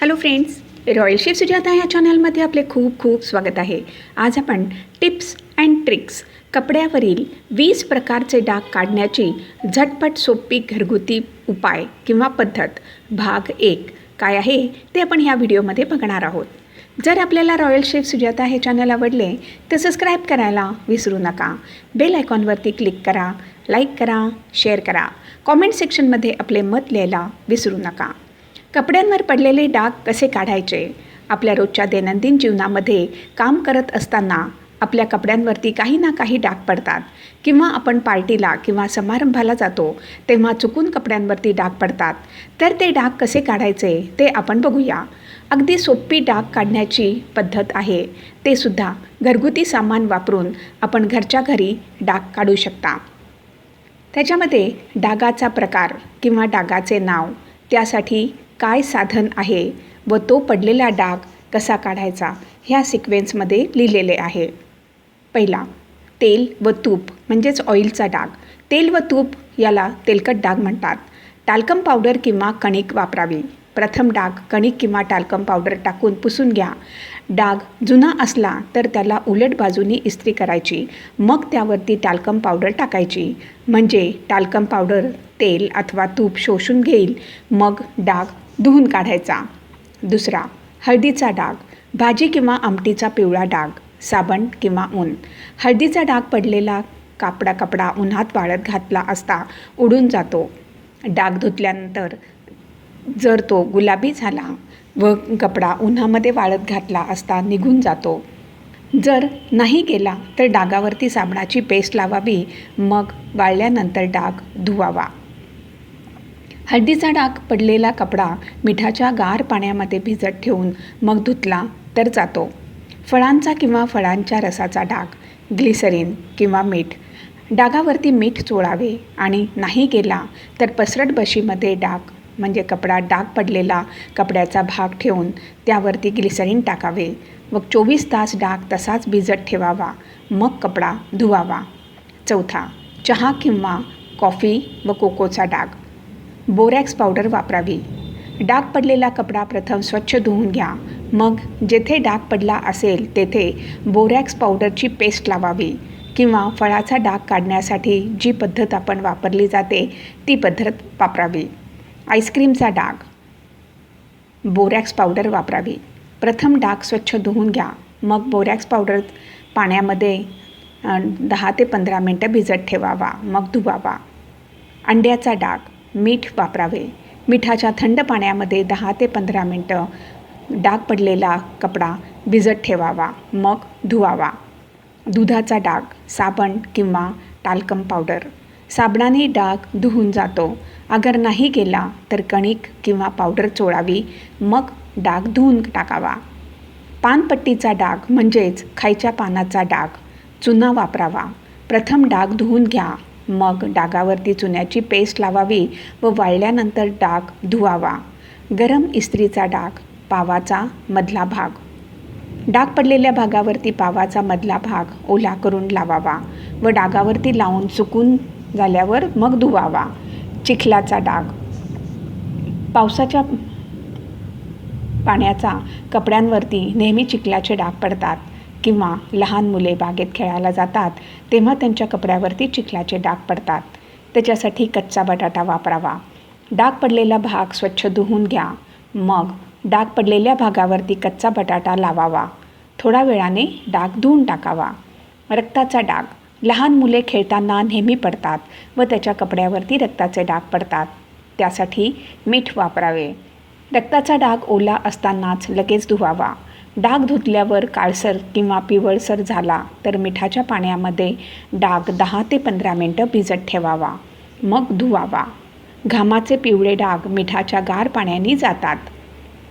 Hello friends royal chef Sujata या चॅनलमध्ये आपले खूप खूप स्वागत आहे. आज आपण टिप्स अँड ट्रिक्स कपड्यावरील वीस प्रकारचे डाग काढण्याची झटपट सोपी घरगुती उपाय किंवा पद्धत भाग एक काय आहे ते आपण ह्या व्हिडिओमध्ये बघणार आहोत. जर आपल्याला रॉयल शेफ सुजाता हे चॅनल आवडले तर सबस्क्राईब करायला विसरू नका. बेल आयकॉनवरती क्लिक करा लाईक करा शेअर करा. कॉमेंट सेक्शनमध्ये आपले मत लिहायला विसरू नका. कपड्यांवर पडलेले डाग कसे काढायचे? आपल्या रोजच्या दैनंदिन जीवनामध्ये काम करत असताना आपल्या कपड्यांवरती काही ना काही डाग पडतात. किंवा आपण पार्टीला किंवा समारंभाला जातो तेव्हा चुकून कपड्यांवरती डाग पडतात. तर ते डाग कसे काढायचे ते आपण बघूया. अगदी सोपी डाग काढण्याची पद्धत आहे. ते सुद्धा घरगुती सामान वापरून आपण घरच्या घरी डाग काढू शकता. त्याच्यामध्ये डागाचा प्रकार किंवा डागाचे नाव त्यासाठी काय साधन आहे व तो पडलेला डाग कसा काढायचा ह्या सिक्वेन्समध्ये लिहिलेले आहे. पहिला तेल व तूप म्हणजेच ऑइलचा डाग. तेल व तूप याला तेलकट डाग म्हणतात. टाल्कम पावडर किंवा कणिक वापरावी. प्रथम डाग कणिक किंवा टाल्कम पावडर टाकून पुसून घ्या. डाग जुना असला तर त्याला उलट बाजूनी इस्त्री करायची. मग त्यावरती टाल्कम पावडर टाकायची. म्हणजे टाल्कम पावडर तेल अथवा तूप शोषून घेईल. मग डाग धुवून काढायचा. दुसरा हळदीचा डाग भाजी किंवा आमटीचा पिवळा डाग साबण किंवा ऊन. हळदीचा डाग पडलेला कापडा कपडा उन्हात वाळत घातला असता उडून जातो. डाग धुतल्यानंतर जर तो गुलाबी झाला व कपडा उन्हामध्ये वाळत घातला असता निघून जातो. जर नाही गेला तर डागावरती साबणाची पेस्ट लावावी मग वाळल्यानंतर डाग धुवावा. हड्डीचा डाग पडलेला कपडा मिठाच्या गार पाण्यामध्ये भिजत ठेवून मग धुतला तर जातो. फळांचा किंवा फळांच्या रसाचा डाग ग्लिसरीन किंवा मीठ. डागावरती मीठ चोळावे आणि नाही गेला तर पसरट बशीमध्ये डाग म्हणजे कपडा डाग पडलेला कपड्याचा भाग ठेवून त्यावरती ग्लिसरीन टाकावे व चोवीस तास डाग तसाच भिजत ठेवावा. मग कपडा धुवावा. चौथा चहा किंवा कॉफी व कोकोचा डाग. बोरॅक्स पावडर वापरावी. डाग पडलेला कपडा प्रथम स्वच्छ धुवून घ्या. मग जेथे डाग पडला असेल तेथे बोरॅक्स पावडरची पेस्ट लावावी किंवा फळाचा डाग काढण्यासाठी जी पद्धत आपण वापरली जाते ती पद्धत वापरावी. आईस्क्रीमचा डाग. बोरॅक्स पावडर वापरावी. प्रथम डाग स्वच्छ धुवून घ्या. मग बोरॅक्स पावडर पाण्यामध्ये दहा ते पंधरा मिनटं भिजत ठेवावा. मग धुवावा. अंड्याचा डाग. मीठ वापरावे. मिठाच्या थंड पाण्यामध्ये दहा ते पंधरा मिनटं डाग पडलेला कपडा भिजत ठेवावा. मग धुवावा. दुधाचा डाग. साबण किंवा टाल्कम पावडर. साबणाने डाग धुवून जातो. अगर नाही गेला तर कणिक किंवा पावडर चोळावी मग डाग धुवून टाकावा. पानपट्टीचा डाग म्हणजेच खायच्या पानाचा डाग. चुना वापरावा. प्रथम डाग धुवून घ्या. मग डागावरती चुन्याची पेस्ट लावावी व वाळल्यानंतर डाग धुवावा. गरम इस्त्रीचा डाग पावाचा मधला भाग. डाग पडलेल्या भागावरती पावाचा मधला भाग ओला करून लावावा व डागावरती लावून चुकून झाल्यावर मग धुवावा. चिखलाचा डाग. पावसाच्या पाण्याचा कपड्यांवरती नेहमी चिखलाचे डाग पडतात किंवा लहान मुले बागेत खेळायला जातात तेव्हा त्यांच्या कपड्यावरती चिखलाचे डाग पडतात. त्याच्यासाठी कच्चा बटाटा वापरावा. डाग पडलेला भाग स्वच्छ धुवून घ्या. मग डाग पडलेल्या भागावरती कच्चा बटाटा लावावा. थोडा वेळाने डाग धुवून टाकावा. रक्ताचा डाग. लहान मुले खेळताना नेहमी पडतात व त्याच्या कपड्यावरती रक्ताचे डाग पडतात. त्यासाठी मीठ वापरावे. रक्ताचा डाग ओला असतानाच लगेच धुवावा. डाग धुतल्यावर काळसर किंवा पिवळसर झाला तर मिठाच्या पाण्यामध्ये डाग दहा ते पंधरा मिनटं भिजत ठेवावा. मग धुवावा. घामाचे पिवळे डाग मिठाच्या गार पाण्याने जातात.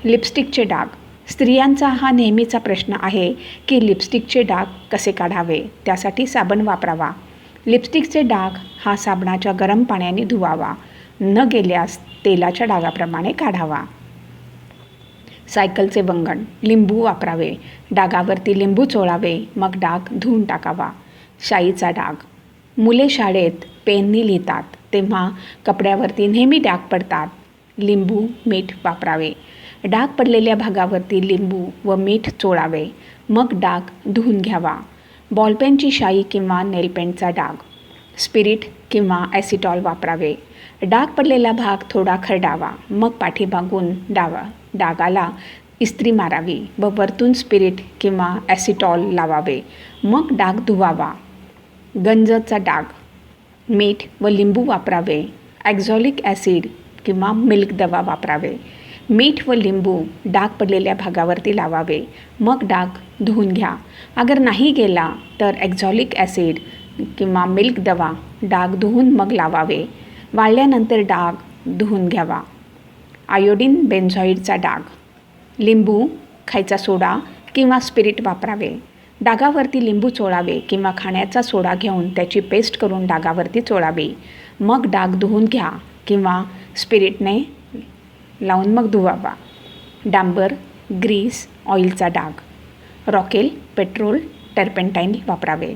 लिपस्टिकचे डाग. स्त्रियांचा हा नेहमीचा प्रश्न आहे की लिपस्टिकचे डाग कसे काढावे? त्यासाठी साबण वापरावा. लिपस्टिकचे डाग हा साबणाच्या गरम पाण्याने धुवावा. न गेल्यास तेलाच्या डागाप्रमाणे काढावा. सायकलचे वंगण लिंबू वापरावे. डागावरती लिंबू चोळावे मग डाग धुवून टाकावा. शाईचा डाग. मुले शाळेत पेननी लिहितात तेव्हा कपड्यावरती नेहमी डाग पडतात. लिंबू मीठ वापरावे. डाग पडलेल्या भागावरती लिंबू व मीठ चोळावे. मग डाग धुवून घ्यावा. बॉलपेनची शाई किंवा नेलपेंटचा डाग. स्पिरिट किंवा ॲसिटॉल वापरावे. डाग पडलेला भाग थोडा खरडावा. मग पाठीमागून डावा डागाला इस्त्री मारावी व वरतून स्पिरिट किंवा ॲसिटॉल लावावे. मग डाग धुवावा. गंजचा डाग. मीठ व लिंबू वापरावे. ॲक्झॉलिक ॲसिड किंवा मिल्क दवा वापरावे. मीठ व लिंबू डाग पडलेल्या भागावरती लावावे. मग डाग धुवून घ्या. अगर नाही गेला तर एक्झॉलिक ॲसिड किंवा मिल्क दवा डाग धुवून मग लावावे. वाळल्यानंतर डाग धुवून घ्यावा. आयोडीन बेन्झॉईडचा डाग. लिंबू खायचा सोडा किंवा स्पिरिट वापरावे. डागावरती लिंबू चोळावे किंवा खाण्याचा सोडा घेऊन त्याची पेस्ट करून डागावरती चोळावी. मग डाग धुवून घ्या किंवा स्पिरिटने लावून मग धुवावा. डांबर ग्रीस ऑइलचा डाग. रॉकेल पेट्रोल टर्पेंटाईन वापरावे.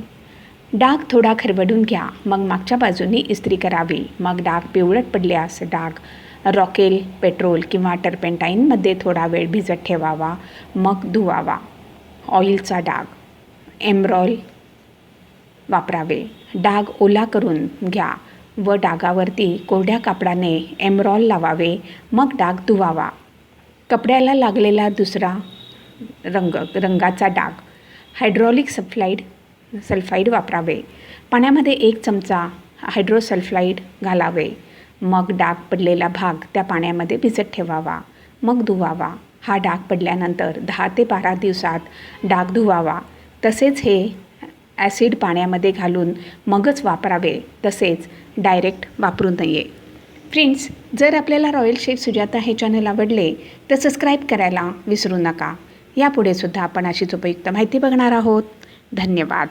डाग थोडा खरवडून घ्या मग मागच्या बाजूने इस्त्री करावी. मग डाग पिवळट पडल्यास डाग रॉकेल पेट्रोल किंवा टर्पेंटाईनमध्ये थोडा वेळ भिजत ठेवावा मग धुवावा. ऑइलचा डाग एमरॉल वापरावे. डाग ओला करून घ्या व डागावरती कोरड्या कापडाने एमरॉल लावावे मग डाग धुवावा. कपड्याला लागलेला दुसरा रंग रंगाचा डाग. हायड्रॉलिक सल्फाईड सल्फाईड वापरावे. पाण्यामध्ये एक चमचा हायड्रोसल्फाईड घालावे. मग डाग पडलेला भाग त्या पाण्यामध्ये भिजत ठेवावा. मग धुवावा. हा डाग पडल्यानंतर दहा ते बारा दिवसात डाग धुवावा. तसेच हे ॲसिड पाण्यामध्ये घालून मगच वापरावे तसेच डायरेक्ट वापरू नये. फ्रेंड्स जर आपल्याला रॉयल शेफ सुजाता हे चॅनल आवडले तर सबस्क्राईब करायला विसरू नका. यापुढे सुद्धा आपण अशीच उपयुक्त माहिती बघणार आहोत. धन्यवाद.